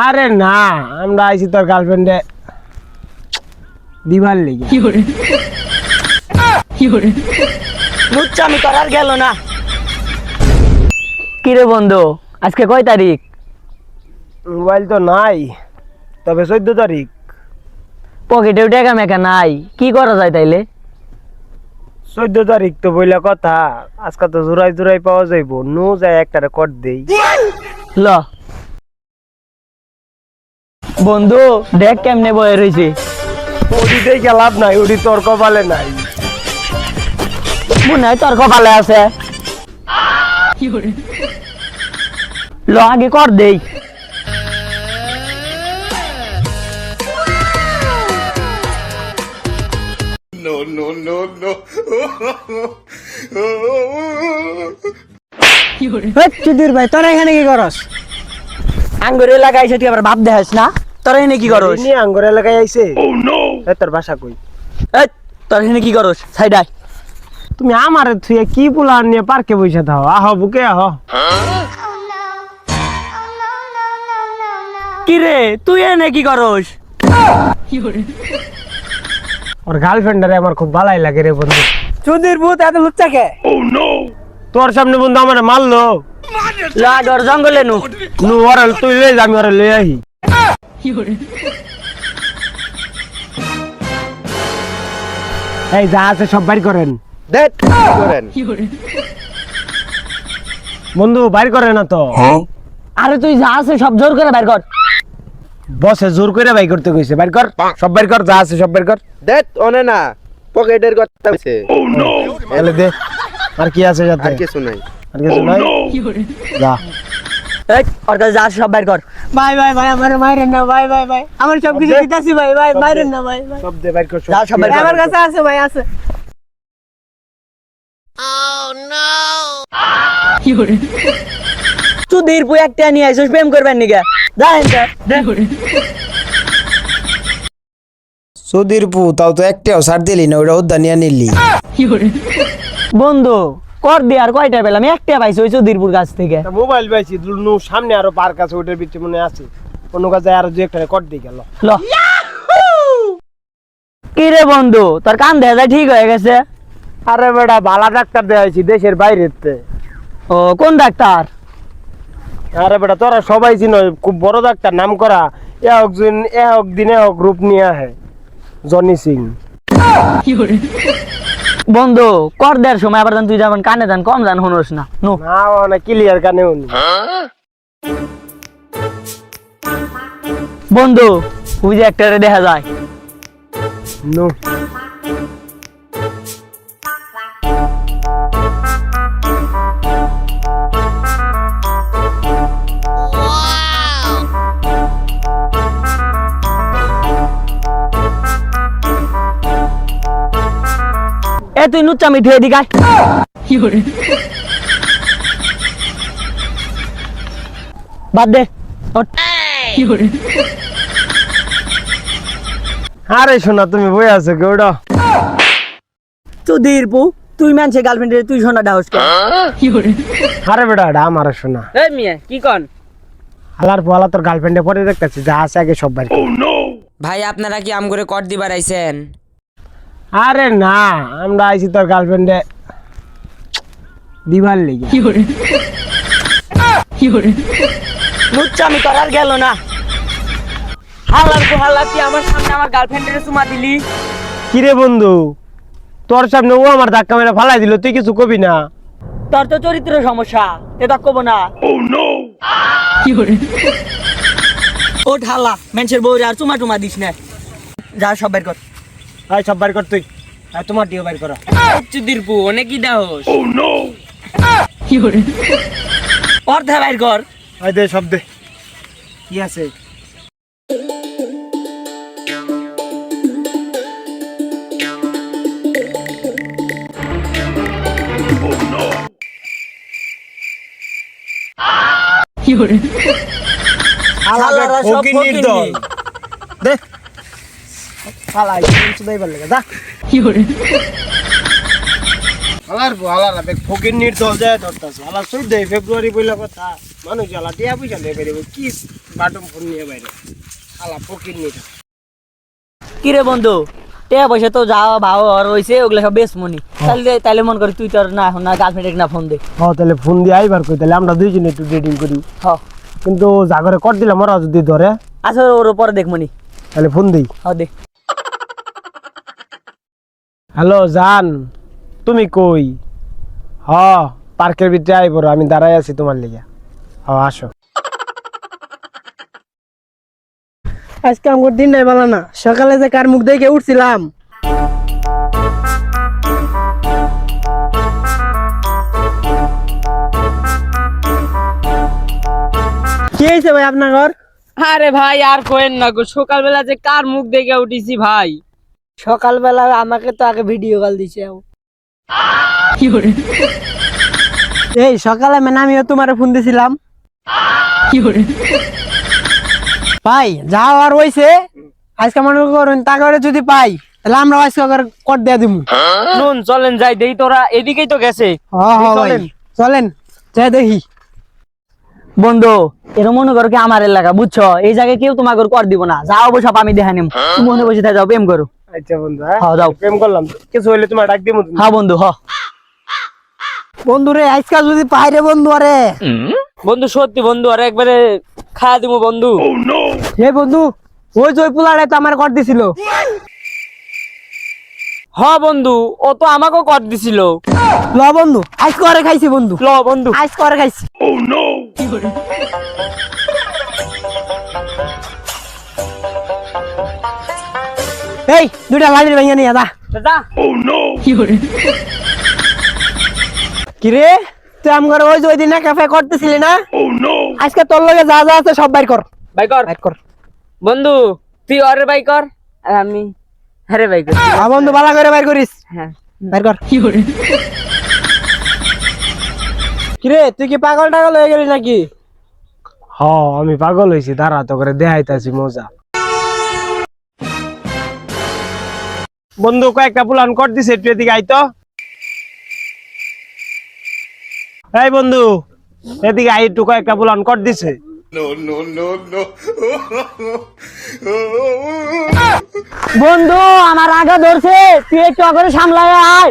আরে না আমরা আইছি তোর গার্লফ্রেন্ডে দিবার লেগে। কি করে? কি লুচ্চা আমি করার গেল না। কিরে বন্ধু আজকে কয় তারিখ? মোবাইল তো নাই তবে চোদ্দ তারিখ। পকেটেও টাকা মেকা নাই কি করা যায় তাইলে? চোদ্দ তারিখ তো বইলা কথা আজকে তো জোড়াই জোড়াই পাওয়া যাইব নো যায় একটা কট দেই। ল। বন্ধু দেখ কেমনে বয়ে রয়েছে দেখে লাভ নাই ওডি তোর কপালে নাই। মনে হয় তোর কপালে আছে। ল আগে কর দেই। চুদির ভাই তোরা এখানে কি করস? আঙ্গুরে লাগাইছে তুই আবার ভাব দেখাস না তোর এনে কি করস? আঙ্গুর এলাকায় আইছে। এ তোর বাসা কই? এই, তোর এনে কি করস? তুমি আমার থুয়ে কি পুলান নিয়ে পার্কে বসে থাও? আহ বুকে আহ। কি রে তুই এনে কি করস? ওর গার্লফ্রেন্ডারে আমার খুব ভালাই লাগে রে বন্ধু। চুদির ভূত এত লুচ্চা কে? তোর সামনে বন্ধু আমার মারলো। জঙ্গলে নু। নু ওরে তুই লই আমি ওরে লই আহি। এই যা আছে সব বাইর করেন। দেখ। করেন বন্ধু বাইর করে না তো। আরে তুই যা আছে সব জোর করে বের কর। বসে জোর করে বাই করতে কইছে বাইর কর। সব বাইর কর যা আছে সব বাইর কর। দেখ অনে না পকেটের কথা হইছে এলে দে আর কি আছে যাতে? আর কিছু নাই। আর কিছু নাই যা। এই ওর কাছে যা সব বের কর। ভাই ভাই ভাই আমার মাইরেন না ভাই ভাই ভাই। আমার সব কিছু দিতাছি ভাই ভাই মাইরেন না ভাই ভাই। সব দে বাইর কর যা সব বাইর আমার কাছে আছে ভাই আছে। চুদির পুই একটা নিয়ে আইছিস প্রেম করবেন নিকে? সুধীর পু তাও তো একটাও সার দিলি না ওটা উদ্যানিয়া নিলি। বন্ধু কর দি আর কয়টা পেলাম একটা পাইছি ওই চুদিরপুর কাছ থেকে। মোবাইল পাইছি নু সামনে আরও পার্ক আছে ওটার ভিতরে মনে আছে। অন্য কাছে আরও দু একটা কট দিয়ে গেল। ল। কি রে বন্ধু তোর কান দেখা ঠিক হয়ে গেছে? আরে বেটা ভালা ডাক্তার দেখাইছি দেশের বাইরেতে। ও কোন ডাক্তার? আরে বেটা তোরা সবাই চিনো খুব বড় ডাক্তার নাম করা এ হোক দিন এ হোক দিনে হোক রূপ নিয়ে আহে। জনি সিং। বন্ধু কর দেওয়ার সময় আবার জান তুই যেমন কানে যান কম জান হনোস না। নো। না মানে ক্লিয়ার কানে হন বন্ধু ওই যে একটা দেখা যায়। নো। এ তুই নুচ্চা মিঠে এদিকে। বাদ দে। আরে শোনা তুমি বই আছো কি ওটা তুই মানছে গার্লফ্রেন্ড তুই শোনা ডাউস কর। আরে বেটা এটা আমার শোনা এই মিয়া কি কন? হালার পোহালা তোর গার্লফ্রেন্ডে পরে দেখতেছি যা আছে আগে সব বাড়ি ভাই আপনারা কি আম করে কট দিবার আইছেন? আরে না আমরা আইছি তোর গার্লফ্রেন্ডে দিবার লেগে। নুচ্চা আমি করার গেল না। হালার কো হালা তুই আমার সামনে আমার গার্লফ্রেন্ডের চুমা দিলি। কিরে বন্ধু তোর সামনে ও আমার ধাক্কা মেরে ফালাই দিল তুই কিছু কবি না। তোর তো চরিত্র সমস্যা এ তো কব না। ও ঢালা মেনসের বউ আর চুমা টুমা দিস না। যা সব বের কর। আয় সব বাইর কর তুই। আয় তোমার ডিও বাইর করো। চুদির পু অনেক কি দাহস অর্ধা বাইর কর। আয় দে সব দে। কি আছে? শালারা সব ফকিন্নির ফকিন্নি। দল। দে। ফালাই হালার হালার দেখ ফকির যায় ধরতাছে হালার ফেব্রুয়ারি বইলা কথা। মানুষ জ্বালা টিয়া পয়সা লেবে কি বাটুম ফোন নিয়ে বাইরে। শালা ফকির নিয়ে কি রে বন্ধু টেয়া পয়সা তো যা ভাও আর হইছে ওগুলা সব বেশ মনি। তাহলে তাহলে মন করে তুই তোর না এখন না গার্লফ্রেন্ড না ফোন দে। হ তাহলে ফোন দিয়ে আইবার কই? তাহলে আমরা দুইজনে একটু ডেটিং করি। হ। কিন্তু জাগরে কর দিলাম ওরা যদি ধরে। আচ্ছা ওর পরে দেখ মনি। তাহলে ফোন দিই। হ দে হ্যালো জান তুমি কই? হ পার্কের ভিতরে আইব আমি দাঁড়াই আছি তোমার লিগে। হ আসো। আজকে আমার দিন নাই বলা না সকালে যে কার মুখ দেখে উঠছিলাম। কি হয়েছে ভাই আপনার ঘর? আরে ভাই আর কোয়েন না গো সকালবেলা যে কার মুখ দেখে উঠেছি ভাই। সকালবেলা আমাকে তো আগে ভিডিও কল দিছে। এই সকালে মানে আমিও তোমার ফোন দিছিলাম। ভাই যা আর হইছে আজকে মনে করুন তা করে যদি পাই তাহলে আমরা আজকে ওকে কর দিয়ে দিব নুন চলেন যাই দেই তোরা এদিকেই তো গেছে। চলেন। যাই দেখি। বন্ধু এরকম মনে করো কি আমার এলাকা বুঝছ? এই জায়গায় কেউ তোমাকে কর দিব না। যাও বসে আমি দেখা নিম। তুমি মনে বসে থাকো, যাও প্রেম করো। আচ্ছা বন্ধু হ্যাঁ? হ্যাঁ যাও। প্রেম করলাম কিছু হইলে তোমার ডাক দিব হ্যাঁ বন্ধু হ। বন্ধু রে আজকে যদি পাই রে বন্ধু আরে। বন্ধু সত্যি বন্ধু আর একবারে খাওয়া দিব বন্ধু। হে বন্ধু ওই জয় পোলারে তো আমার কর দিছিল। হ বন্ধু ও তো আমাকেও কর দিছিল। ল বন্ধু আজ করে খাইছি বন্ধু। ল বন্ধু। আজ করে খাইছি। এই দুইটা লাইনের ভেঙে নিয়ে দা দাদা কি রে তুই আমার ওই যে ওই দিন ক্যাফে করতেছিলি না? আজকে তোর লগে যা যা আছে সব বাইর কর। ভাই কর। বাইর কর। বন্ধু তুই অরে বাই কর। আর আমি হ্যাঁ বাই কর। আ বন্ধু বালা করে বাইর করিস। হ্যাঁ। বাইর কর। কি রে তুই কি পাগল টাগল হয়ে গেলি নাকি? হ আমি পাগল হয়েছি দাঁড়া তো করে দেখাইতাছি মজা। বন্ধু কয়েকটা পুলান কর দিছে একটু এদিকে আইতো এই বন্ধু এদিকে আই একটু কয়েকটা পুলান কর দিছে। বন্ধু আমার আগে ধরছে তুই একটু করে সামলায় আয়।